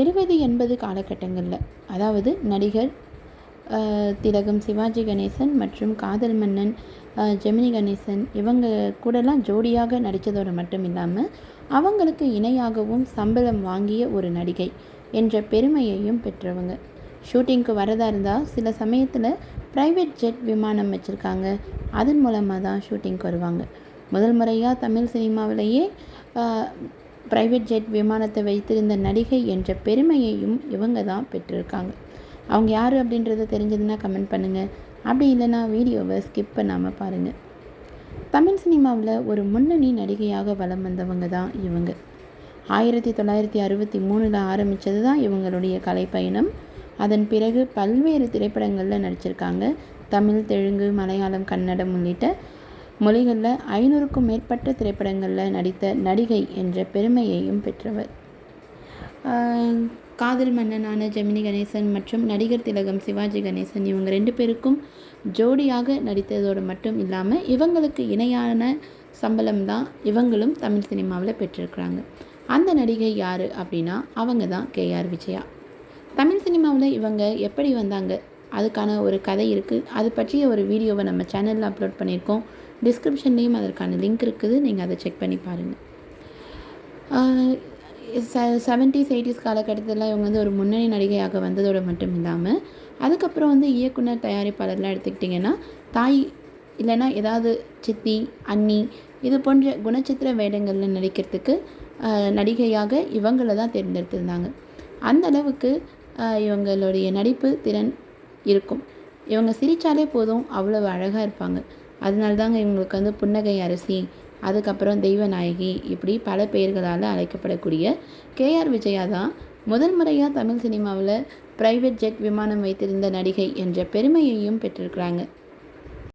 எழுபது எண்பது காலகட்டங்களில். அதாவது நடிகர் திலகம் சிவாஜி கணேசன் மற்றும் காதல் மன்னன் ஜெமினி கணேசன் இவங்க கூடலாம் ஜோடியாக நடித்ததோடு மட்டும் இல்லாமல் அவங்களுக்கு இணையாகவும் சம்பளம் வாங்கிய ஒரு நடிகை என்ற பெருமையையும் பெற்றவங்க. ஷூட்டிங்க்கு வரதா இருந்தால் சில சமயத்தில் ப்ரைவேட் ஜெட் விமானம் வச்சுருக்காங்க. அதன் மூலமாக தான் ஷூட்டிங்க்கு வருவாங்க. முதல் முறையாக தமிழ் சினிமாவிலேயே ப்ரைவேட் ஜெட் விமானத்தை வைத்திருந்த நடிகை என்ற பெருமையையும் இவங்க தான் பெற்றிருக்காங்க. அவங்க யார் அப்படின்றத தெரிஞ்சதுன்னா கமெண்ட் பண்ணுங்கள் அப்படி இல்லைன்னா வீடியோவை ஸ்கிப் பண்ணாமல் பாருங்கள் தமிழ் சினிமாவில் ஒரு முன்னணி நடிகையாக வலம் வந்தவங்க தான் இவங்க. ஆயிரத்தி தொள்ளாயிரத்தி அறுபத்தி மூணில் ஆரம்பித்தது தான் இவங்களுடைய கலைப்பயணம். அதன் பிறகு பல்வேறு திரைப்படங்களில் நடிச்சிருக்காங்க. தமிழ் தெலுங்கு மலையாளம் கன்னடம் உள்ளிட்ட மொழிகளில் ஐநூறுக்கும் மேற்பட்ட திரைப்படங்களில் நடித்த நடிகை என்ற பெருமையையும் பெற்றவர். காதல் மன்னனான ஜெமினி கணேசன் மற்றும் நடிகர் திலகம் சிவாஜி கணேசன் இவங்க ரெண்டு பேருக்கும் ஜோடியாக நடித்ததோடு மட்டும் இல்லாமல் இவங்களுக்கு இணையான சம்பளம் தான் இவங்களும் தமிழ் சினிமாவில் பெற்றிருக்கிறாங்க. அந்த நடிகை யார் அப்படின்னா அவங்க தான் கேஆர் விஜயா. தமிழ் சினிமாவில் இவங்க எப்படி வந்தாங்க? அதுக்கான ஒரு கதை இருக்குது அது பற்றிய ஒரு வீடியோவை நம்ம சேனலில் அப்லோட் பண்ணியிருக்கோம். டிஸ்கிரிப்ஷன்லேயும் அதற்கான லிங்க் இருக்குது. நீங்கள் அதை செக் பண்ணி பாருங்கள் செவன்டிஸ் எயிட்டிஸ் காலகட்டத்தில் இவங்க வந்து ஒரு முன்னணி நடிகையாக வந்ததோடு மட்டும் இல்லாமல் அதுக்கப்புறம் வந்து இயக்குனர் தயாரிப்பாளர்லாம் எடுத்துக்கிட்டிங்கன்னா தாய் இல்லைன்னா ஏதாவது சித்தி அண்ணி இது போன்ற குணச்சித்திர வேடங்களில் நடிக்கிறதுக்கு நடிகையாக இவங்களை தான் தேர்ந்தெடுத்திருந்தாங்க. அந்த அளவுக்கு இவங்களுடைய நடிப்பு திறன் இருக்கும். இவங்க சிரித்தாலே போதும் அவ்வளோ அழகாக இருப்பாங்க. அதனால தாங்க இவங்களுக்கு வந்து புன்னகை அரசி அதுக்கப்புறம் தெய்வநாயகி இப்படி பல பெயர்களால் அழைக்கப்படக்கூடிய கேஆர் விஜயா தான் முதல் முறையாக தமிழ் சினிமாவில் பிரைவேட் ஜெட் விமானம் வைத்திருந்த நடிகை என்ற பெருமையையும் பெற்றிருக்கிறாங்க.